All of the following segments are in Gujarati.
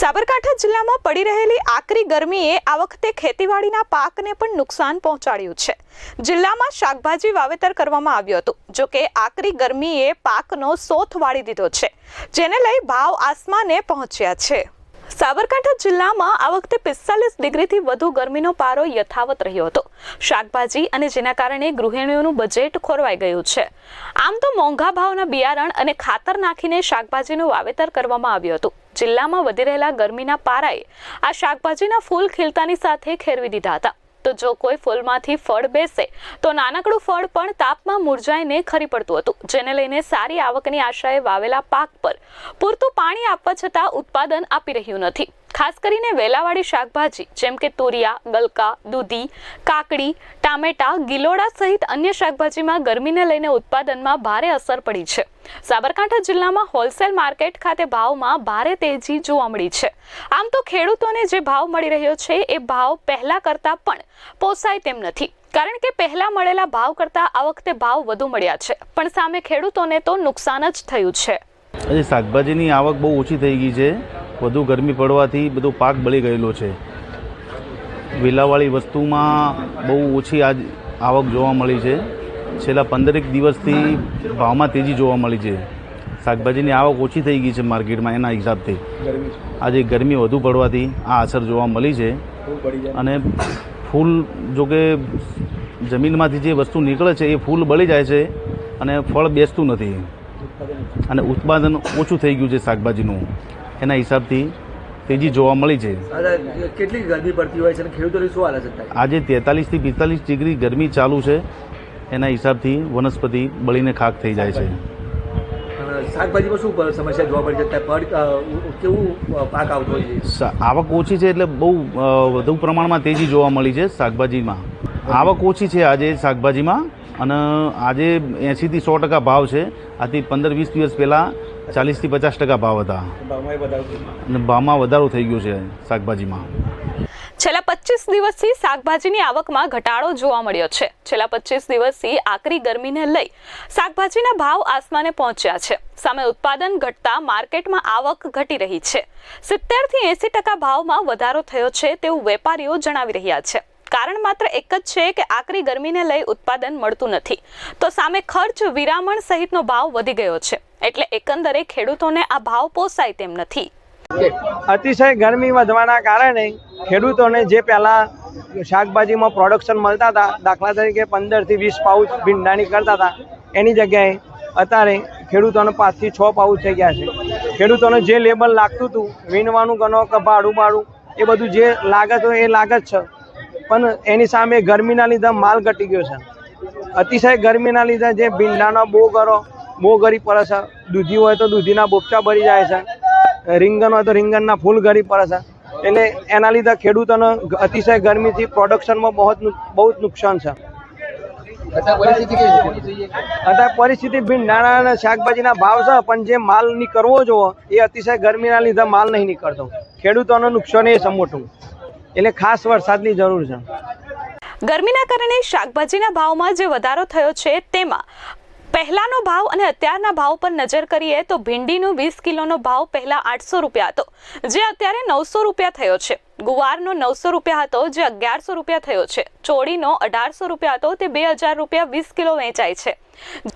સાબરકાંઠા જિલ્લામાં પડી રહેલી આકરી ગરમીએ આ વખતે ખેતીવાડીના પાકને પણ નુકસાન પહોંચાડ્યું છે. જિલ્લામાં શાકભાજી વાવેતર કરવામાં આવ્યું હતું, જો કે આકરી ગરમીએ પાકનો સોથ વાળી દીધો છે, જેને લઈ ભાવ આસમાને પહોંચ્યા છે. સાબરકાંઠા જિલ્લામાં આ વખતે પિસ્તાલીસ ડિગ્રીથી વધુ ગરમીનો પારો યથાવત રહ્યો હતો. શાકભાજી અને જેના કારણે ગૃહિણીઓનું બજેટ ખોરવાઈ ગયું છે. આમ તો મોંઘા ભાવના બિયારણ અને ખાતર નાખીને શાકભાજીનું વાવેતર કરવામાં આવ્યું હતું. જિલ્લામાં વધી રહેલા ગરમીના પારાએ આ શાકભાજીના ફૂલ ખીલતાની સાથે ખેરવી દીધા હતા. તો જો કોઈ ફૂલમાંથી ફળ બેસે, તો નાનકડું ફળ પણ તાપમાં મુરઝાઈને ખરી પડતું હતું. જેને લઈને સારી આવકની આશાએ વાવેલા પાક પર પૂરતું પાણી આપવા છતાં ઉત્પાદન આપી રહ્યું નથી. ખાસ કરીને વેલાવાળી શાકભાજી, જેમ કે તુરિયા, ગલકા, દૂધી, કાકડી, ટામેટા, ગિલોડા સહિત અન્ય શાકભાજીમાં ગરમીને લઈને ઉત્પાદનમાં ભારે અસર પડી છે. સાબરકાંઠા જિલ્લામાં હોલસેલ માર્કેટ ખાતે ભાવમાં ભારે તેજી જોવા મળી છે. આમ તો ખેડૂતોને જે ભાવ મળી રહ્યો છે, એ ભાવ પહેલા કરતાં પણ પોસાય તેમ નથી. કારણ કે પહેલા મળેલા ભાવ કરતાં આ વખતે ભાવ વધુ મળ્યા છે. પણ સામે ખેડૂતોને તો નુકસાન જ થયું છે. શાકભાજીની આવક બહુ ઓછી થઈ ગઈ છે. વધુ ગરમી પડવાથી બધો પાક બળી ગયેલો છે. વેલાવાળી વસ્તુમાં બહુ ઓછી આજ આવક જોવા મળી છે. છેલ્લા પંદરેક દિવસથી ભાવમાં તેજી જોવા મળી છે. શાકભાજીની આવક ઓછી થઈ ગઈ છે માર્કેટમાં એના હિસાબથી. આજે ગરમી વધુ પડવાથી આ અસર જોવા મળી છે. અને ફૂલ જો કે જમીનમાંથી જે વસ્તુ નીકળે છે એ ફૂલ બળી જાય છે અને ફળ બેસતું નથી. અને ઉત્પાદન ઓછું થઈ ગયું છે શાકભાજીનું. એના હિસાબથી તેજી જોવા મળી છે. કેટલી ગરમી પડતી હોય છે અને ખેડૂતોની શું હાલત છે આજે તેતાલીસથી પિસ્તાલીસ ડિગ્રી ગરમી ચાલુ છે. એના હિસાબથી વનસ્પતિ બળીને ખાક થઈ જાય છે. શાકભાજીમાં શું સમસ્યા જોવા મળી જતા પડ કેવું પાક આવતો હોય છે? આવક ઓછી છે એટલે બહુ વધુ પ્રમાણમાં તેજી જોવા મળી છે શાકભાજીમાં. આવક ઓછી છે આજે શાકભાજીમાં અને આજે એંશીથી સો ટકા ભાવ છે. આથી પંદર વીસ દિવસ પહેલાં ચાલીસથી પચાસ ટકા ભાવ હતા. ભાવમાં વધારો અને ભાવમાં વધારો થઈ ગયો છે શાકભાજીમાં. છેલ્લા પચીસ દિવસથી શાકભાજીની આવકમાં ઘટાડો જોવા મળ્યો છે. છેલ્લા પચીસ દિવસથી આકરી ગરમીને લઈ શાકભાજીના ભાવ આસમાને પહોંચ્યા છે. સામે ઉત્પાદન ઘટતા માર્કેટમાં આવક ઘટી રહી છે. સિત્તેરથી એંસી ટકા ભાવમાં વધારો થયો છે તેવું વેપારીઓ જણાવી રહ્યા છે. કારણ માત્ર એક જ છે કે આકરી ગરમીને લઈ ઉત્પાદન મળતું નથી. તો સામે ખર્ચ, વિરામણ સહિતનો ભાવ વધી ગયો છે. એટલે એકંદરે ખેડૂતોને આ ભાવ પોસાય તેમ નથી. અતિશય ગરમી વધવાના કારણે ખેડૂતોને જે પહેલાં શાકભાજીમાં પ્રોડક્શન મળતા હતા, દાખલા તરીકે પંદરથી વીસ પાઉચ ભીંડાની કરતા હતા, એની જગ્યાએ અત્યારે ખેડૂતોને પાંચથી છ પાઉચ થઈ ગયા છે. ખેડૂતોને જે લેબલ લાગતું હતું, વીણવાનું ગણો કે ભાડું એ બધું જે લાગત હોય એ લાગત છે. પણ એની સામે ગરમીના લીધે માલ ઘટી ગયો છે. અતિશય ગરમીના લીધે જે ભીંડાનો બહુ કરો બહુ ગરી પડે છે. દૂધી હોય તો દૂધીના બોપચા ભરી જાય છે. રીંગણ હોય તો રીંગણના ફૂલ ગરી પડે છે. એટલે એના લીધે ખેડૂતોને અતિશય ગરમીથી પ્રોડક્શનમાં બહુ બહુ જ નુકસાન છે. અત્યારે પરિસ્થિતિ ભીંડાના અને શાકભાજીના ભાવ છે પણ જે માલ નીકળવો જોવો એ અતિશય ગરમીના લીધે માલ નહીં નીકળતો. ખેડૂતોનું નુકસાન એ છે મોટું. એટલે ખાસ વરસાદની જરૂર છે. ગરમીના કારણે શાકભાજીના ભાવમાં જે વધારો થયો છે તેમાં પહેલાનો ભાવ અને અત્યારના ભાવ પર નજર કરીએ તો ભીંડીનો વીસ કિલોનો ભાવ પહેલા આઠસો રૂપિયા હતો, જે અત્યારે નવસો રૂપિયા થયો છે. ગુવારનો નવસો રૂપિયા હતો, જે અગિયારસો રૂપિયા થયો છે. ચોળીનો અઢારસો રૂપિયા હતો, તે બે હજાર રૂપિયા વીસ કિલો વેચાય છે.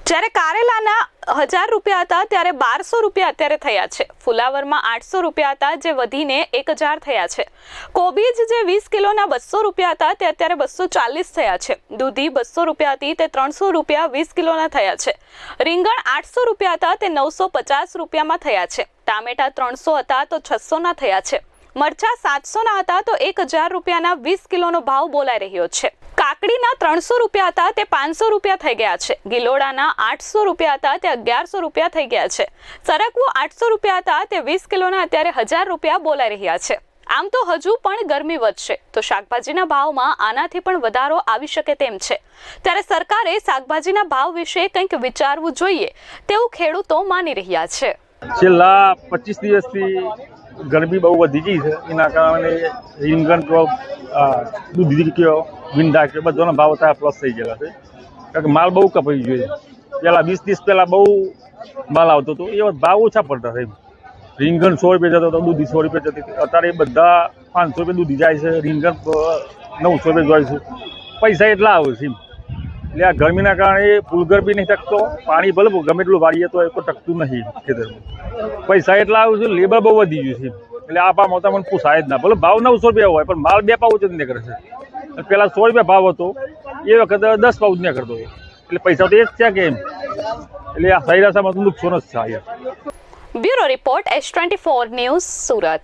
જ્યારે કારેલાના હજાર રૂપિયા હતા, ત્યારે બારસો રૂપિયા અત્યારે થયા છે. ફુલાવરમાં આઠસો રૂપિયા હતા, જે વધીને એક હજાર થયા છે. કોબીજ જે વીસ કિલોના બસો રૂપિયા હતા, તે અત્યારે બસો ચાલીસ થયા છે. દૂધી બસો રૂપિયા હતી, તે ત્રણસો રૂપિયા વીસ કિલોના થયા છે. રીંગણ આઠસો રૂપિયા હતા, તે નવસો પચાસ રૂપિયામાં થયા છે. ટામેટા ત્રણસો હતા, તો છસોના થયા છે. મરચા સાતસોના હતા તો એક હજાર રૂપિયાના વીસ કિલોનો ભાવ બોલાઈ રહ્યો છે. કાકડીના ત્રણસો રૂપિયા હતા, તે પાંચસો રૂપિયા થઈ ગયા છે. ગિલોડાના આઠસો રૂપિયા હતા, તે અગિયારસો રૂપિયા થઈ ગયા છે. સરકવું આઠસો રૂપિયા હતા, તે વીસ કિલોના અત્યારે હજાર રૂપિયા બોલાઈ રહ્યા છે. આમ તો હજુ પણ ગરમી વધશે. તો શાકભાજીના ભાવમાં આનાથી પણ વધારો આવી શકે તેમ છે. ત્યારે સરકારે શાકભાજીના ભાવ વિશે કંઈક વિચારવું જોઈએ તેવું ખેડૂતો માની રહ્યા છે. છેલ્લા પચીસ દિવસથી ગરમી બહુ વધી ગઈ છે. એના કારણે રીંગણ કહો દૂધી કહો ભીંડા કહો બધાનો ભાવ અત્યારે પ્લસ થઈ ગયેલા છે. કારણ કે માલ બહુ કપાઈ ગયો છે. પહેલાં વીસ દિવસ પહેલાં બહુ માલ આવતો હતો. એ ભાવ ઓછા પડતા એમ. રીંગણ સો રૂપિયા જતો હતો, દૂધી સો રૂપિયા જતી હતી. અત્યારે બધા પાંચસો રૂપિયા દૂધી જાય છે. રીંગણ નવસો રૂપિયા જાય છે. પૈસા એટલા આવે છે એમ. એટલે આ ગરમીના કારણે ફૂલગર બી નહીં ટકતો પાણી ભલે ગમે એટલું વાળીએ તો એ તો ટકતું નહીં ખેતરમાં. પૈસા એટલા આવે છે લેબર બહુ વધી ગયું છે. એટલે આ પામ મોટા મને પૂછાય જ ના. ભલે ભાવ નવસો રૂપિયા હોય, પણ માલ બે પાઉચ જ નીકળે છે. પહેલાં સો રૂપિયા ભાવ હતો, એ વખતે દસ પાઉચ નીકળતો કરતો એટલે પૈસા તો એ જ છે કે એમ. એટલે આ સૈરાસામાં તો નુકસાન જ છે bureau report S twenty four news Surat.